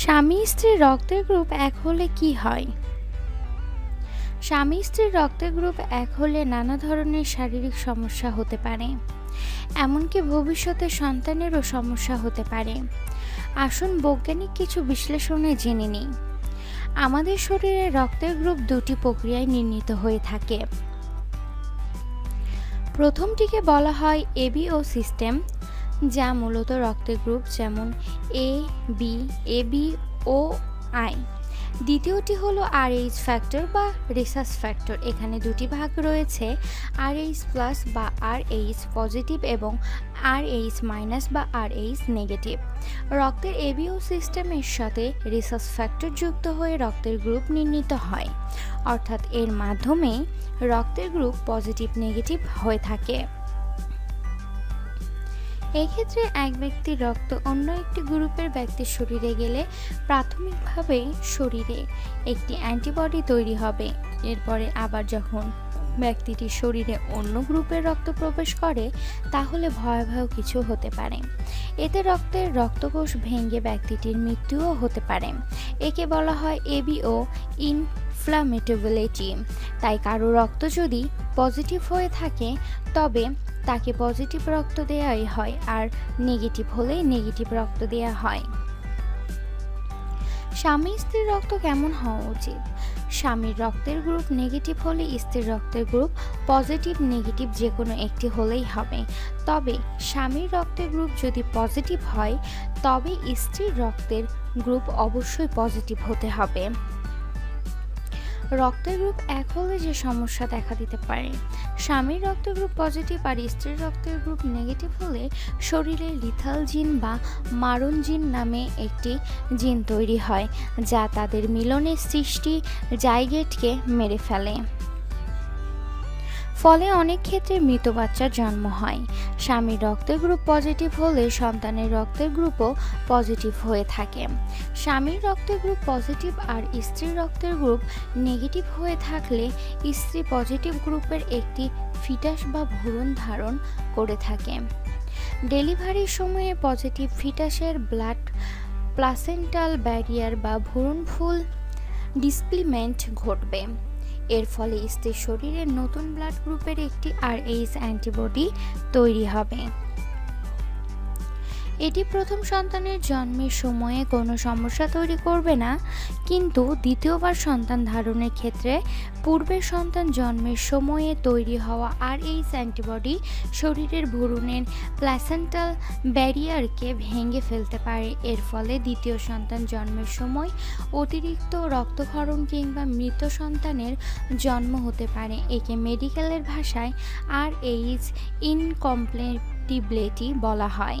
স্বামী স্ত্রীর রক্তের গ্রুপ এক হলে কি হয়? স্বামী স্ত্রীর রক্তের গ্রুপ এক হলে নানা ধরনের শারীরিক সমস্যা হতে পারে। এমনকি ভবিষ্যতে সন্তানেরও সমস্যা হতে পারে। আসুন বৈজ্ঞানিক কিছু বিশ্লেষণে জেনে নিই। আমাদের শরীরে রক্তের গ্রুপ দুটি প্রক্রিয়ায় নির্ণীত হয়ে থাকে। প্রথমটিকে বলা হয় এবিও সিস্টেম যা মূলত রক্তের গ্রুপ যেমন A B A B O I দ্বিতীয়টি হলো আর এইচ ফ্যাক্টর বা রিসার্চ ফ্যাক্টর এখানে দুটি ভাগ রয়েছে আর এইচ প্লাস বা আর এইচ পজিটিভ এবং আর এইচ মাইনাস বা আর এইচ নেগেটিভ রক্তের এবিও সিস্টেমের সাথে রিসার্চ ফ্যাক্টর যুক্ত হয়ে রক্তের গ্রুপ নির্ণীত হয়। অর্থাৎ এর মাধ্যমে রক্তের গ্রুপ পজিটিভ নেগেটিভ হয়ে থাকে। এক্ষেত্রে এক ব্যক্তির রক্ত অন্য একটি গ্রুপের ব্যক্তির শরীরে গেলে প্রাথমিকভাবে শরীরে একটি অ্যান্টিবডি তৈরি হবে। এরপরে আবার যখন ব্যক্তিটির শরীরে অন্য গ্রুপের রক্ত প্রবেশ করে, তাহলে ভয়াবহ কিছু হতে পারে। এতে রক্তের রক্তকোষ ভেঙে ব্যক্তিটির মৃত্যুও হতে পারে। একে বলা হয় এবিও ইনফ্লামেটেবিলিটি। তাই কারও রক্ত যদি পজিটিভ হয়ে থাকে, তবে তাকে পজিটিভ রক্ত দেওয়াই হয় আর নেগেটিভ হলে নেগেটিভ রক্ত দেওয়া হয়। স্বামী স্ত্রীর রক্ত কেমন হওয়া উচিত? স্বামীর রক্তের গ্রুপ নেগেটিভ হলে স্ত্রীর রক্তের গ্রুপ পজিটিভ নেগেটিভ যে কোনো একটি হলেই হবে। তবে স্বামীর রক্তের গ্রুপ যদি পজিটিভ হয়, তবে স্ত্রীর রক্তের গ্রুপ অবশ্যই পজিটিভ হতে হবে। রক্তের গ্রুপ এক হলে যে সমস্যা দেখা দিতে পারে। স্বামীর রক্তের গ্রুপ পজিটিভ আর স্ত্রীর রক্তের গ্রুপ নেগেটিভ হলে শরীরে লিথাল জিন বা মারণ জিন নামে একটি জিন তৈরি হয়, যা তাদের মিলনের সৃষ্টি জাইগেটকে মেরে ফেলে। ফলে অনেক ক্ষেত্রে মৃত বাচ্চার জন্ম হয়। স্বামীর রক্তের গ্রুপ পজিটিভ হলে সন্তানের রক্তের গ্রুপও পজিটিভ হয়ে থাকে। স্বামীর রক্তের গ্রুপ পজিটিভ আর স্ত্রীর রক্তের গ্রুপ নেগেটিভ হয়ে থাকলে স্ত্রী পজিটিভ গ্রুপের একটি ফিটাস বা ভ্রূণ ধারণ করে থাকে। ডেলিভারির সময়ে পজিটিভ ফিটাসের ব্লাড প্লাসেন্টাল ব্যারিয়ার বা ভ্রূণ ফুল ডিসপ্লিমেন্ট ঘটবে। এর ফলে স্ত্রীর শরীরে নতুন ব্লাড গ্রুপের একটি আর এইচ অ্যান্টিবডি তৈরি হবে। এটি প্রথম সন্তানের জন্মের সময়ে কোনো সমস্যা তৈরি করবে না, কিন্তু দ্বিতীয়বার সন্তান ধারণের ক্ষেত্রে পূর্বের সন্তান জন্মের সময়ে তৈরি হওয়া আর এইচ অ্যান্টিবডি শরীরের ভ্রূণের প্ল্যাসেন্টাল ব্যারিয়ারকে ভেঙে ফেলতে পারে। এর ফলে দ্বিতীয় সন্তান জন্মের সময় অতিরিক্ত রক্তক্ষরণ কিংবা মৃত সন্তানের জন্ম হতে পারে। একে মেডিকেলের ভাষায় আর এইচ ইনকমপ্লেটিবিলিটি বলা হয়।